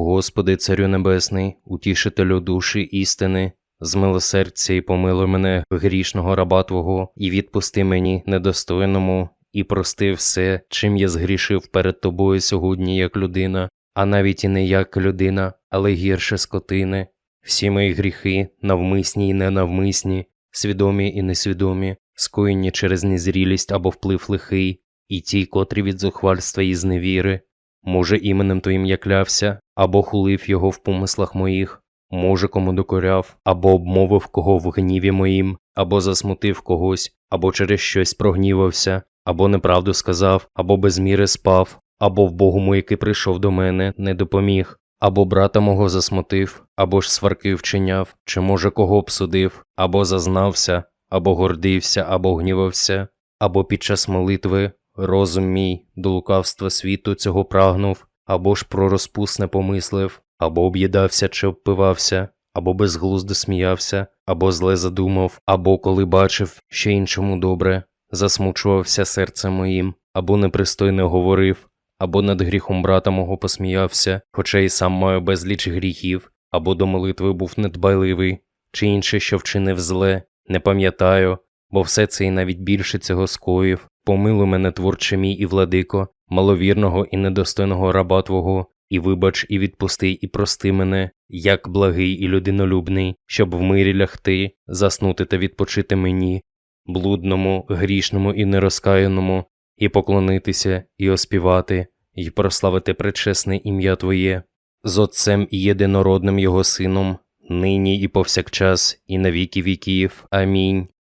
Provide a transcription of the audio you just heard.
Господи, Царю Небесний, утішителю душі істини, змилосердься і помилуй мене, грішного раба Твого, і відпусти мені, недостойному, і прости все, чим я згрішив перед Тобою сьогодні як людина, а навіть і не як людина, але гірше скотини. Всі мої гріхи, навмисні і ненавмисні, свідомі і несвідомі, скоєні через незрілість або вплив лихий, і ті, котрі від зухвальства і зневіри, може, іменем Твоїм я клявся, або хулив його в помислах моїх, може, кому докоряв, або обмовив кого в гніві моїм, або засмутив когось, або через щось прогнівався, або неправду сказав, або без міри спав, або в Богу який прийшов до мене, не допоміг, або брата мого засмутив, або ж сварки вчиняв, чи може кого обсудив, або зазнався, або гордився, або гнівався, або під час молитви розум мій до лукавства світу цього прагнув, або ж про розпусне помислив, або об'їдався чи обпивався, або безглуздо сміявся, або зле задумав, або коли бачив, що іншому добре, засмучувався серцем моїм, або непристойно говорив, або над гріхом брата мого посміявся, хоча й сам маю безліч гріхів, або до молитви був недбайливий, чи інше, що вчинив зле, не пам'ятаю, бо все це і навіть більше цього скоїв. Помилуй мене, творче мій і владико, маловірного і недостойного раба Твого, і вибач, і відпусти, і прости мене, як благий і людинолюбний, щоб в мирі лягти, заснути та відпочити мені, блудному, грішному і нерозкаяному, і поклонитися, і оспівати, і прославити предчесне ім'я Твоє, з Отцем і єдинородним Його Сином, нині і повсякчас, і на віки віків. Амінь.